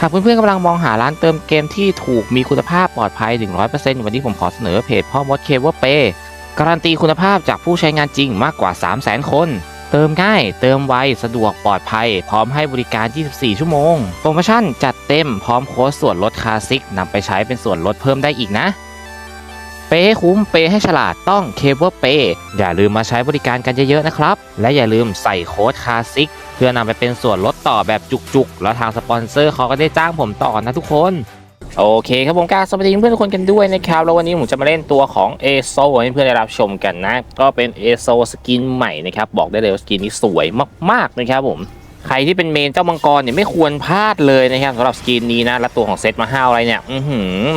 หากเพื่อนๆกำลังมองหาร้านเติมเกมที่ถูกมีคุณภาพปลอดภัยถึง100%วันนี้ผมขอเสนอเพจพ่อมดเคเวอร์เปการันตีคุณภาพจากผู้ใช้งานจริงมากกว่า 300,000 คน เติมง่าย เติมไว สะดวกปลอดภัย พร้อมให้บริการ 24 ชั่วโมง โปรโมชั่นจัดเต็มพร้อมโค้ดส่วนลดคลาสสิกนำไปใช้เป็นส่วนลดเพิ่มได้อีกนะ เปย์ให้คุ้มเปย์ให้ฉลาดต้องเคเบิลเปย์อย่าลืมมาใช้บริการกันเยอะๆนะครับ และอย่าลืมใส่โค้ดคลาสิกเพื่อนำไปเป็นส่วนลดต่อแบบจุกๆ แล้วทางสปอนเซอร์เขาก็ได้จ้างผมต่อนะทุกคนโอเคครับผมกาสวัสดีเพื่อนๆทุกคนกันด้วยนะครับ แล้ววันนี้ผมจะมาเล่นตัวของ a s o ให้เพื่อนได้รับชมกันนะ ก็เป็น a s o สกินใหม่นะครับ บอกได้เลยว่าสกินนี้สวยมากๆนะครับผม ใครที่เป็นเมนเจ้ามังกรเนี่ยไม่ควรพลาดเลยนะครับสำหรับสกินนี้นะและตัวของเซตมาห้าวอะไรเนี่ยอื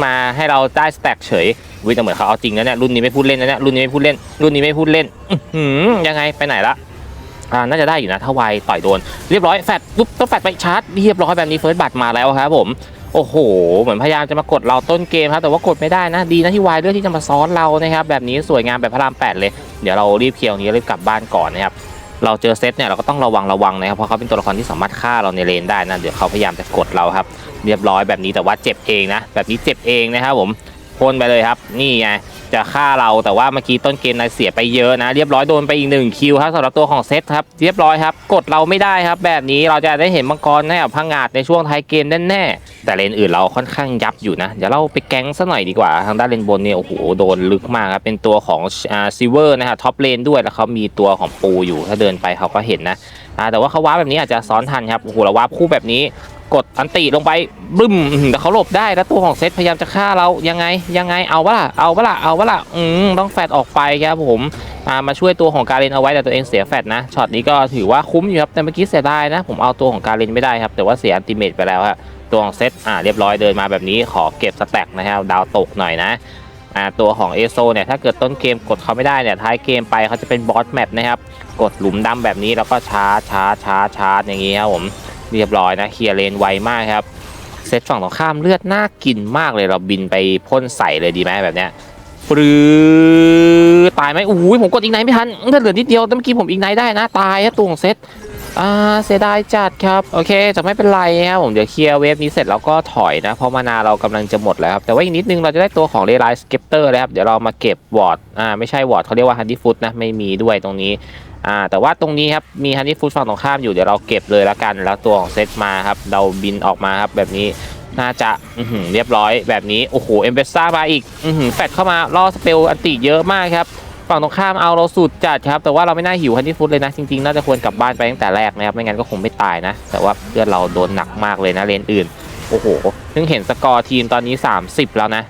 มาให้เราได้สแต็กเฉยวิแต่เหมือนเขาเอาจริงนะเนี่ยรุ่นนี้ไม่พูดเล่นนะเนี่ยรุ่นนี้ไม่พูดเล่น รุ่นนี้ไม่พูดเล่นอืยังไงไปไหนละอ่าน่าจะได้อยู่นะถ้าไวต่อยโดน เรียบร้อยแฟดปุ๊บต้องแฟดไปชาร์จเรียบร้อยแบบนี้เฟิร์สบัตมาแล้วครับผมโอ้โห เหมือนพยายามจะมากดเราต้นเกมครับ แต่ว่ากดไม่ได้นะ ดีนะที่วายเลือกที่จะมาซ้อนเรานะครับ แบบนี้สวยงามแบบพระรามแปดเลย เดี๋ยวเรารีบเคลียร์นี้รีบกลับบ้านก่อนนะครับ เราเจอเซตเนี่ยเราก็ต้องระวังระวังนะครับเพราะเขาเป็นตัวละครที่สามารถฆ่าเราในเลนได้นะเดี๋ยวเขาพยายามจะกดเราครับ เรียบร้อยแบบนี้แต่ว่าเจ็บเองนะแบบนี้เจ็บเองนะครับผมพ่นไปเลยครับนี่ไง จะฆ่าเราแต่ว่าเมื่อกี้ต้นเกมนายเสียไปเยอะนะ เรียบร้อยโดนไปอีกหนึ่งคิวครับสำหรับตัวของเซตครับเรียบร้อยครับ กดเราไม่ได้ครับ แบบนี้เราจะได้เห็นมังกรแน่พังงาดในช่วงท้ายเกมแน่ๆแต่เลนอื่นเราค่อนข้างยับอยู่นะเดี๋ยวเราไปแก๊งซะหน่อยดีกว่า ทางด้านเลนบนเนี่ยโอ้โหโดนลึกมากครับเป็นตัวของอ่าซิเวอร์นะครับท็อปเลนด้วยแล้วเขามีตัวของปูอยู่ถ้าเดินไปเขาก็เห็นนะอ่าแต่ว่าเขาว้าแบบนี้อาจจะซ้อนทันครับโอ้โหเราว้าคู่แบบนี้ กดอันติลงไปบึ้มแต่เขาหลบได้แล้วตัวของเซตพยายามจะฆ่าเรายังไงยังไงเอาวะล่ะเอาวะล่ะเอาวะล่ะอืมต้องแฟดออกไปครับผมอ่ามาช่วยตัวของการเรนเอาไว้แต่ตัวเองเสียแฟดนะช็อตนี้ก็ถือว่าคุ้มอยู่ครับแต่เมื่อกี้เสียดายนะ ผมเอาตัวของการเรนไม่ได้ครับแต่ว่าเสียอันติเมตไปแล้วครับตัวของเซตอ่าเรียบร้อยเดินมาแบบนี้ขอเก็บสแต็กนะครับดาวตกหน่อยนะอ่าตัวของเอโซเนี่ยถ้าเกิดต้นเกมกดเขาไม่ได้เนี่ยท้ายเกมไปเขาจะเป็นบอสแมปนะครับกดหลุมดำแบบนี้แล้วก็ช้าช้าช้าช้าอย่างนี้ครับผม เรียบร้อยนะเคลียร์เลนไวมากครับเซตฝั่งตรงข้ามเลือดน่ากินมากเลยเราบินไปพ่นใส่เลยดีไหมแบบเนี้ยปรือตายไหมโอ้โหผมกดอีกไนไม่ทันเลือดเหลือนิดเดียวแต่เมื่อกี้ผมอีกไนได้นะ ตายฮะตัวของเซตอ่าเสียดายจัดครับ โอเคแต่ไม่เป็นไรครับผมเดี๋ยวเคลียร์เวฟนี้เสร็จแล้วก็ถอยนะ เพราะมานาเรากำลังจะหมดแล้วครับแต่ว่าอีกนิดนึงเราจะได้ตัวของเรไลสเก็ปเตอร์แล้วครับเดี๋ยวเรามาเก็บวอร์ดอ่าไม่ใช่วอร์ดเขาเรียกว่าฮันดี้ฟุตนะไม่มีด้วยตรงนี้ อ่าแต่ว่าตรงนี้ครับมีฮันนี่ฟูดฝั่งตรงข้ามอยู่เดี๋ยวเราเก็บเลยละกัน แล้วตัวของเซตมาครับเราบินออกมาครับแบบนี้น่าจะเรียบร้อยแบบนี้ โอ้โหเอ็มเบซ่ามาอีกอืแฟดเข้ามาล่อสเปลอันติเยอะมากครับฝั่งตรงข้ามเอาเราสุดจัดครับ แต่ว่าเราไม่น่าหิวฮันนี่ฟูดเลยนะ จริงๆ น่าจะควรกลับบ้านไปตั้งแต่แรกนะครับ ไม่งั้นก็คงไม่ตายนะ แต่ว่าเพื่อนเราโดนหนักมากเลยนะเลนอื่น โอ้โหเพิ่งเห็นสกอร์ทีมตอนนี้ 30 แล้วนะ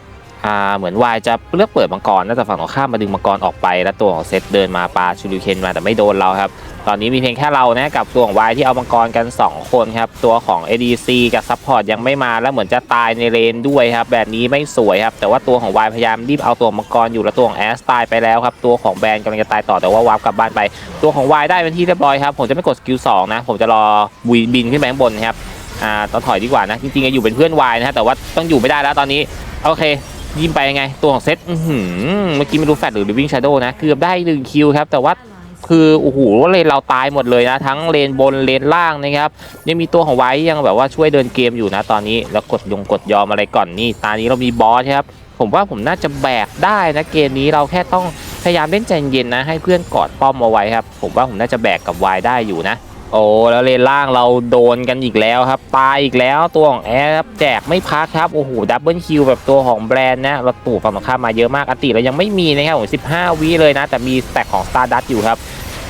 อ่าเหมือนวายจะเลือกเปิดมังกรน่าจะฝั่งตรงข้ามมาดึงมังกรออกไป แล้วตัวของเซตเดินมาปาชูริเคนมาแต่ไม่โดนเราครับ ตอนนี้มีเพียงแค่เรานะกับตัวของวายที่เอามังกรกัน 2 คนครับ ตัวของ ADC กับซัพพอร์ตยังไม่มาแล้วเหมือนจะตายในเลนด้วยครับ แบบนี้ไม่สวยครับ แต่ว่าตัวของวายพยายามรีบเอาตัวมังกรอยู่แล้วตัวของแอสตายไปแล้วครับตัวของแบรนกำลังจะตายต่อแต่ว่าวาร์ปกลับบ้านไป ตัวของวายได้เป็นที่เรียบร้อยครับผมจะไม่กดสกิลสองนะผมจะรอวีบินขึ้นไปข้างบนครับอ่าต้องถอยดีกว่านะจริงๆอะอยู่เป็นเพื่อนวายนะฮะแต่ว่าต้องอยู่ไม่ได้แล้วตอนนี้โอเค ยิงไปยังไง ตัวของเซตอื้อหือเมื่อกี้ไม่รู้แฟดหรือวิ่งชาร์โดนะ เกือบได้หนึ่งคิวครับ แต่ว่าคือโอ้โหเลนเราตายหมดเลยนะ ทั้งเลนบนเลนล่างนะครับยังมีตัวของไว้ยังแบบว่าช่วยเดินเกมอยู่นะตอนนี้แล้วกดยงกดยอมอะไรก่อนนี่ตอนนี้เรามีบอสครับผมว่าผมน่าจะแบกได้นะเกมนี้เราแค่ต้องพยายามเล่นใจเย็นนะให้เพื่อนกอดป้อมเอาไว้ครับ ผมว่าผมน่าจะแบกกับวายได้อยู่นะ โอ้แล้วเลนล่างเราโดนกันอีกแล้วครับ ตายอีกแล้วตัวของแอร์ครับแจกไม่พักครับ โอ้โหดับเบิลคิวแบบตัวของแบรนด์นะเราตู่ฝั่งตรงข้ามมาเยอะมากอติเรายังไม่มีนะครับผม15วิเลยนะ แต่มีสแต็กของ Stardust อยู่ครับ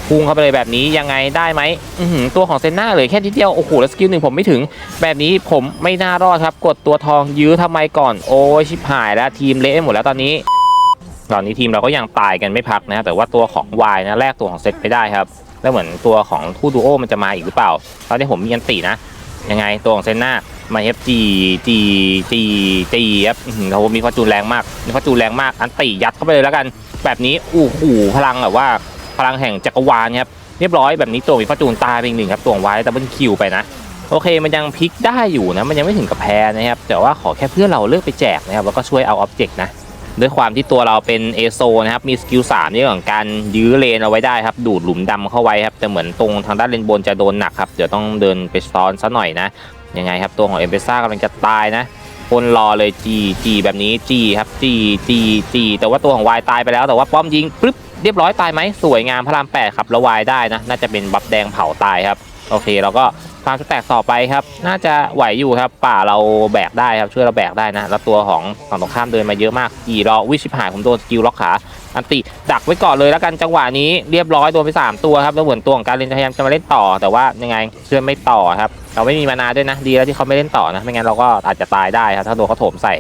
พุ่งเข้าไปเลยแบบนี้ยังไงได้ไหมอื้อหือตัวของเซนน่าเลยแค่นิดเดียว โอ้โห แล้วสกิลหนึ่งผมไม่ถึง แบบนี้ผมไม่น่ารอดครับ กดตัวทองยื้อทำไมก่อน โอ้ชิบหายแล้วทีมเละหมดแล้วตอนนี้ ตอนนี้ทีมเราก็ยังตายกันไม่พักนะ แต่ว่าตัวของวายนะแลกตัวของเซตไม่ได้ครับ แล้วเหมือนตัวของทูดูโอมันจะมาอีกหรือเปล่า ตอนนี้ผมมีอันตีนะ ยังไงตัวของเซนนามาเอฟจีจีจีจีครับอื้อหือเขามีฟอจูนแรงมากมีฟอจูนแรงมาก อันตียัดเข้าไปเลยแล้วกัน แบบนี้อู้หูพลังแบบว่าพลังแห่งจักรวาลครับเรียบร้อยแบบนี้ตัวมีฟอจูนตายไปอีกหนึ่งครับตัวของไว้ดับเบิลคิวไปนะโอเค มันยังพลิกได้อยู่นะ มันยังไม่ถึงกับแพ้นะครับ แต่ว่าขอแค่เพื่อเราเลือกไปแจกนะครับ แล้วก็ช่วยเอาออบเจกต์นะ ด้วยความที่ตัวเราเป็นเอโซนะครับมีสกิล3ในเรื่องของการยื้อเลนเอาไว้ได้ครับดูดหลุมดำเข้าไว้ครับแต่เหมือนตรงทางด้านเลนบนจะโดนหนักครับเดี๋ยวต้องเดินไปซ้อนซะหน่อยนะยังไงครับตัวของเอเบซ่ากำลังจะตายนะคนรอเลยจีจีแบบนี้จีครับจีจีจีแต่ว่าตัวของวายตายไปแล้วแต่ว่าป้อมยิงปึ๊บเรียบร้อยตายไหมสวยงามพระรามแปดครับแล้ววายได้นะน่าจะเป็นบัฟแดงเผาตายครับโอเคเราก็ ฟาร์มสแต็กต่อไปครับ น่าจะไหวอยู่ครับ ป่าเราแบกได้ครับ ช่วยเราแบกได้นะ แล้วตัวของฝั่งตรงข้ามเดินมาเยอะมากจีรอวิชิบหายผมโดนสกิลล็อกขา อันติดักไว้ก่อนเลยแล้วกันจังหวะนี้เรียบร้อยโดนไป 3 ตัวครับ แล้วเหมือนตัวของการเล่นพยายามจะมาเล่นต่อ แต่ว่ายังไงเพื่อนไม่ต่อครับ เราไม่มีมานาด้วยนะ ดีแล้วที่เขาไม่เล่นต่อนะ ไม่งั้นเราก็อาจจะตายได้ครับ ถ้าโดนเขาโถมใส่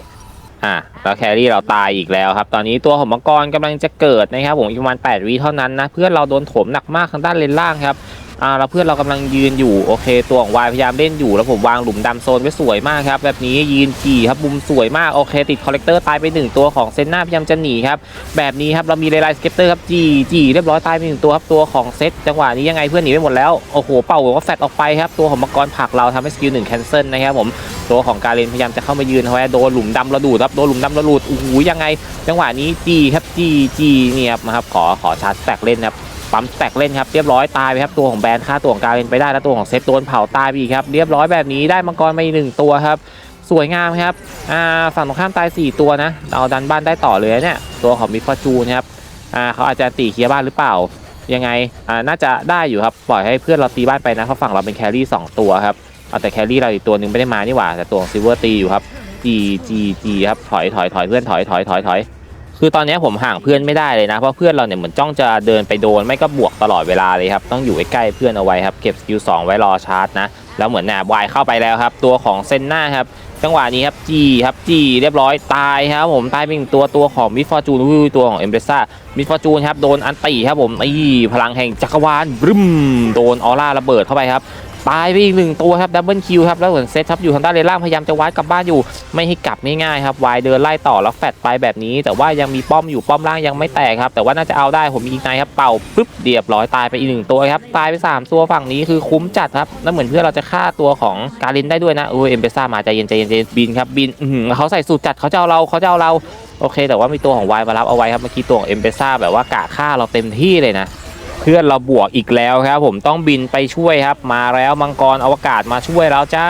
อะแล้วแครี่เราตายอีกแล้วครับ ตอนนี้ตัวของมังกรกำลังจะเกิดนะครับผมอีกประมาณ8วิเท่านั้นนะ เพื่อนเราโดนโถมหนักมากทางด้านเลนล่างครับ อ่าแล้วเพื่อนเรากำลังยืนอยู่โอเค ตัวของวายพยายามเล่นอยู่แล้วผมวางหลุมดำโซนไว้สวยมากครับแบบนี้ยืนจีครับมุมสวยมากโอเค ติดคอลเลกเตอร์ตายไปหนึ่งตัวของเซนนาพยายามจะหนีครับแบบนี้ครับเรามีไลไลสเก็ตเตอร์ครับจีจีเรียบร้อยตายไปหนึ่งตัวครับตัวของเซตจังหวะนี้ยังไงเพื่อนหนีไปหมดแล้วโอ้โหเป่าก็แฟดออกไปครับตัวของมังกรผักเราทำให้สกิลหนึ่งแคนเซิลนะครับผมตัวของการเลนพยายามจะเข้ามายืนเอาไว้โดนหลุมดำระดูดครับโดนหลุมดำระดูดโอ้โหยังไง จังหวะนี้จีครับจีจีเนี่ยครับมาครับขอขอชาร์จแตกเล่นครับ ปั๊มแตกเล่นครับเรียบร้อยตายไปครับตัวของแบรนด์ฆ่าตัวของการเลนไปได้แล้วตัวของเซตโดนเผาตายไปอีกครับเรียบร้อยแบบนี้ได้มังกรมาอีกหนึ่งตัวครับสวยงามครับอ่าฝั่งตรงข้ามตาย 4 ตัวนะเราดันบ้านได้ต่อเลยเนี่ยตัวของมิฟอร์จูนครับอ่าเขาอาจจะตีเคลียร์บ้านหรือเปล่ายังไงอ่าน่าจะได้อยู่ครับปล่อยให้เพื่อนเราตีบ้านไปนะเพราะฝั่งเราเป็นแครี่2ตัวครับเอาแต่แครี่เราอีกตัวหนึ่งไม่ได้มานี่หว่าแต่ตัวของซิลเวอร์ตีอยู่ครับจีจีจีครับถอยถอยถอยเพื่อนถอยถอยถอยถอย คือตอนนี้ผมห่างเพื่อนไม่ได้เลยนะ เพราะเพื่อนเราเนี่ยเหมือนจ้องจะเดินไปโดนไม่ก็บวกตลอดเวลาเลยครับ ต้องอยู่ใกล้เพื่อนเอาไว้ครับ เก็บสกิล2ไว้รอชาร์จนะ แล้วเหมือนแนบวายเข้าไปแล้วครับ ตัวของเซนนาครับ จังหวะนี้ครับจีครับจีเรียบร้อยตายครับผมตายไปหนึ่งตัวตัวของมิฟอร์จูนตัวของเอ็มเบซ่ามิฟอร์จูนครับโดนอันตีครับผมไอ้พลังแห่งจักรวาลบรึมโดนออร่าระเบิดเข้าไปครับ ตายไปอีกหนึ่งตัวครับดับเบิลคิวครับแล้วเหมือนเซตครับอยู่ทางด้านเลนล่างพยายามจะวัดกลับบ้านอยู่ ไม่ให้กลับง่ายๆครับวายเดินไล่ต่อแล้วแฟดไปแบบนี้ แต่ว่ายังมีป้อมอยู่ป้อมล่างยังไม่แตกครับแต่ว่าน่าจะเอาได้ผมมีอีกนายครับเป่าปุ๊บเรียบร้อยตายไปอีกหนึ่งตัวครับตายไปสามตัวฝั่งนี้คือคุ้มจัดครับแล้วเหมือนเพื่อนเราจะฆ่าตัวของการินได้ด้วยนะโอ้ยเอ็มเบซ่ามาใจเย็นใจเย็นบินครับบินอื้อหือเขาใส่สูตรจัดเขาจะเอาเราเขาจะเอาเราโอเค แต่ว่ามีตัวของวายมารับเอาไว้ครับเมื่อกี้ตัวของเอ็มเบซ่าแบบว่ากะฆ่าเราเต็มที่เลยนะ เพื่อนเราบวกอีกแล้วครับ ผมต้องบินไปช่วยครับ มาแล้วมังกรอวกาศมาช่วยแล้วจ้า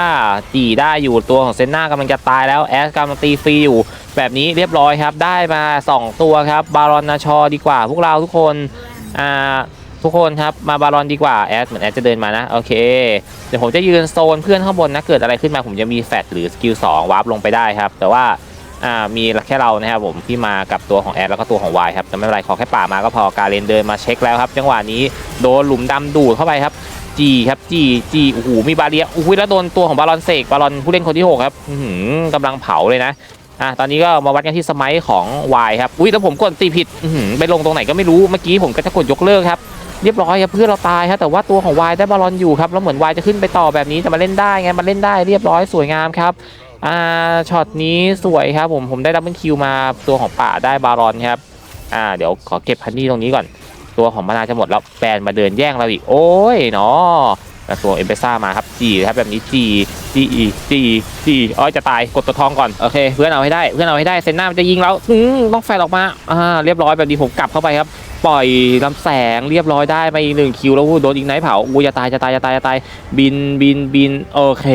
จีได้อยู่ตัวของเซนนากำลังจะตายแล้วแอสกำลังตีฟรีอยู่แบบนี้เรียบร้อยครับ ได้มา 2 ตัวครับ บารอนนาชอดีกว่า พวกเราทุกคนอ่าทุกคนครับมาบารอนดีกว่าแอสเหมือนแอสจะเดินมานะโอเคเดี๋ยวผมจะยืนโซนเพื่อนข้างบนนะเกิดอะไรขึ้นมาผมจะมีแฟดหรือสกิล2วาร์ปลงไปได้ครับ แต่ว่า อ่ามีแค่เรานะครับผมที่มากับตัวของแอดแล้วก็ตัวของวายครับแต่ไม่เป็นไรขอแค่ป่ามาก็พอการเลนเดินมาเช็คแล้วครับ จังหวะนี้โดนหลุมดำดูดเข้าไปครับจีครับจีจีโอ้โหมีบาเรียโอ้โหแล้วโดนตัวของบาลอนเสกบาลอนผู้เล่นคนที่หกครับหือกำลังเผาเลยนะอะตอนนี้ก็มาวัดกันที่สมัยของวายครับอุ้ยแล้วผมกดตีผิดหือไปลงตรงไหนก็ไม่รู้เมื่อกี้ผมก็จะกดยกเลิกครับเรียบร้อยครับเพื่อนเราตายครับแต่ว่าตัวของวายได้บาลอนอยู่ครับแล้วเหมือนวายจะขึ้นไปต่อแบบนี้แต่มาเล่นได้ไงมาเล่นได้เรียบร้อยสวยงามครับ อ่าช็อตนี้สวยครับผมผมได้ดับเบิลคิวมาตัวของป่าได้บารอนครับอ่าเดี๋ยวขอเก็บพันนี่ตรงนี้ก่อน ตัวของมานาจะหมดแล้วแฟนมาเดินแย่งเราอีก โอ้ยเนาะ ตัวเอ็มเปซ่ามาครับจีครับแบบนี้จีจีจีจีอ้อยจะตายกดตัวทองก่อนโอเค เพื่อนเอาให้ได้เพื่อนเอาให้ได้เซนหน้ามันจะยิงแล้วต้องแฟลออกมาอ่าเรียบร้อยแบบนี้ผมกลับเข้าไปครับ ปล่อยลำแสงเรียบร้อยได้มาอีกหนึ่งคิวแล้วโดนอีกไนท์เผาอู้จะตายจะตายจะตายจะตายบินบินบินโอเค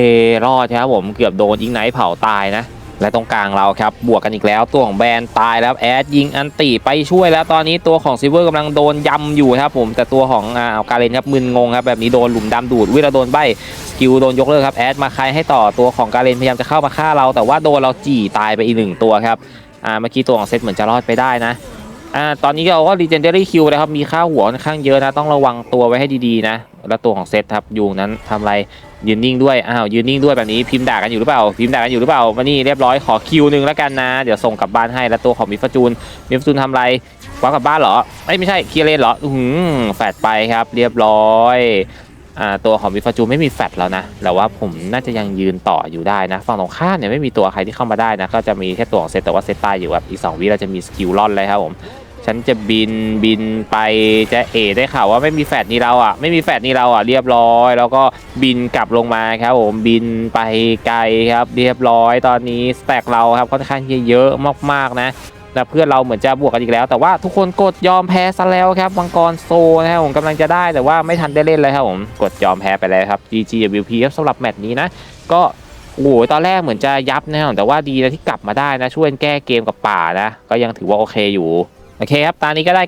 รอดครับผมเกือบโดนยิงไนท์เผาตายนะ และตรงกลางเราครับบวกกันอีกแล้วตัวของแบรนตายแล้วแอดยิงอันตีไปช่วยแล้วตอนนี้ตัวของซิเวอร์กำลังโดนยำอยู่ครับผมแต่ตัวของอ่าการเลนครับมึนงงครับแบบนี้โดนหลุมดำดูดวิเราโดนใบสกิลโดนยกเลิกครับแอดมาใครให้ต่อตัวของการเลนพยายามจะเข้ามาฆ่าเรา แต่ว่าโดนเราจี่ตายไปอีกหนึ่งตัวครับอ่าเมื่อกี้ตัวของเซตเหมือนจะรอดไปได้นะ อ่าตอนนี้เราก็ legendary Q นะครับมีค่าหัวค่อนข้างเยอะนะต้องระวังตัวไว้ให้ดีๆนะแล้วตัวของเซตครับยุงนั้นทำอะไรยืนนิ่งด้วยอ้าวยืนนิ่งด้วยแบบนี้พิมพ์ด่ากันอยู่หรือเปล่าพิมพ์ด่ากันอยู่หรือเปล่ามานี่เรียบร้อยขอคิวหนึ่งแล้วกันนะ เดี๋ยวส่งกลับบ้านให้แล้วตัวของมิฟจูนมิฟจูนทำอะไรว้ากลับบ้านเหรอเอ้ไม่ใช่เคลียร์เลนเหรออือหือแฟดไปครับ เรียบร้อยอ่าตัวของมิฟจูนไม่มีแฟดแล้วนะแต่ว่าผมน่าจะยังยืนต่ออยู่ได้นะฝั่งตรงข้ามเนี่ยไม่มีตัวใครที่เข้ามาได้นะก็จะมีแค่ตัวของเซตแต่ว่าเซตตายอยู่แบบอีกสองวิเราจะมีสกิลล่อนเลยครับผม ฉันจะบินบินไปจะเอได้ข่าวว่าไม่มีแฟดนี่เราอะไม่มีแฟดนี่เราอะเรียบร้อย แล้วก็บินกลับลงมาครับผมบินไปไกลครับ เรียบร้อยตอนนี้สแต็กเราครับค่อนข้างเยอะมากๆนะนะเพื่อนเราเหมือนจะบวกกันอีกแล้ว แต่ว่าทุกคนกดยอมแพ้ซะแล้วครับมังกรโซนะครับผมกำลังจะได้แต่ว่าไม่ทันได้เล่นเลยครับผมกดยอมแพ้ไปแล้วครับ GGWP ครับสำหรับแมตช์นี้นะก็โอ้โหตอนแรกเหมือนจะยับนะครับแต่ว่าดีนะที่กลับมาได้นะช่วยแก้เกมกับป่านะ ก็ยังถือว่าโอเคอยู่ โอเคครับ ตอนนี้ก็ได้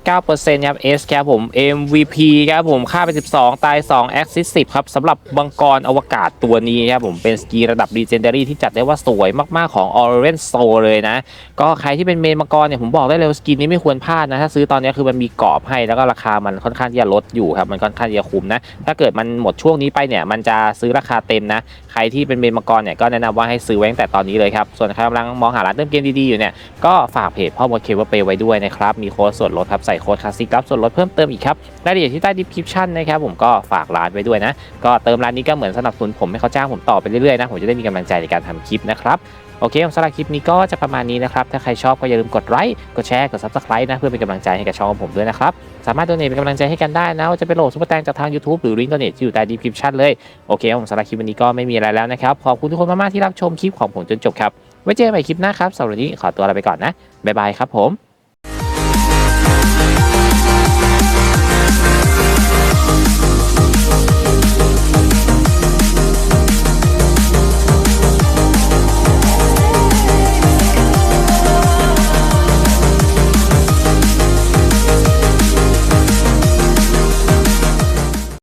99.9%ครับ S ครับผม MVP ครับผม ค่าไป 12 ตาย2 Axis 10 ครับสำหรับบังกรอวกาศตัวนี้ครับผมเป็นสกีระดับ Legendary ที่จัดได้ว่าสวยมาก ๆ ของ Orange Soul เลยนะ ก็ใครที่เป็นเมนมังกรเนี่ย ผมบอกได้เลยว่าสกินนี้ไม่ควรพลาดนะ ถ้าซื้อตอนนี้คือมันมีกรอบให้แล้วก็ราคามันค่อนข้างที่จะลดอยู่ครับ มันค่อนข้างที่จะคุ้มนะ ถ้าเกิดมันหมดช่วงนี้ไปเนี่ย มันจะซื้อราคาเต็มนะ ใครที่เป็นเมนมังกรเนี่ยก็แนะนำว่าให้ซื้อไว้ตั้งแต่ตอนนี้เลยครับส่วนใครกำลังมองหาร้านเติมเกมดีๆอยู่เนี่ยก็ฝากเพจพ่อมดเคเบิลเปไว้ด้วยนะครับ มีโค้ดส่วนลดครับ ใส่โค้ดคลาสสิกรับส่วนลดเพิ่มเติมอีกครับ รายละเอียดที่ใต้ดีคริปชั่นนะครับ ผมก็ฝากร้านไว้ด้วยนะ ก็เติมร้านนี้ก็เหมือนสนับสนุนผมให้เขาจ้างผมต่อไปเรื่อยๆนะ ผมจะได้มีกำลังใจในการทำคลิปนะครับโอเคสำหรับคลิปนี้ก็จะประมาณนี้นะครับ ถ้าใครชอบก็อย่าลืมกดไลค์ กดแชร์ กด subscribe นะ เพื่อเป็นกำลังใจให้กับช่องของผมด้วยนะครับ สามารถโดเนทเป็นกำลังใจให้กันได้นะว่าจะเป็นโหลดซุปเปอร์แตงจากทาง YouTube หรือลิงก์โดเนทที่อยู่ใต้ดีคริปชั่นเลย โอเคผมสำหรับคลิปวันนี้ก็ไม่มีอะไรแล้วนะครับ ขอบคุณทุกคนมากๆที่รับชมคลิปของผมจนจบครับ ไว้เจอกันใหม่คลิปหน้าครับสำหรับวันนี้ขอตัวลาไปก่อนนะบ๊ายบายครับผม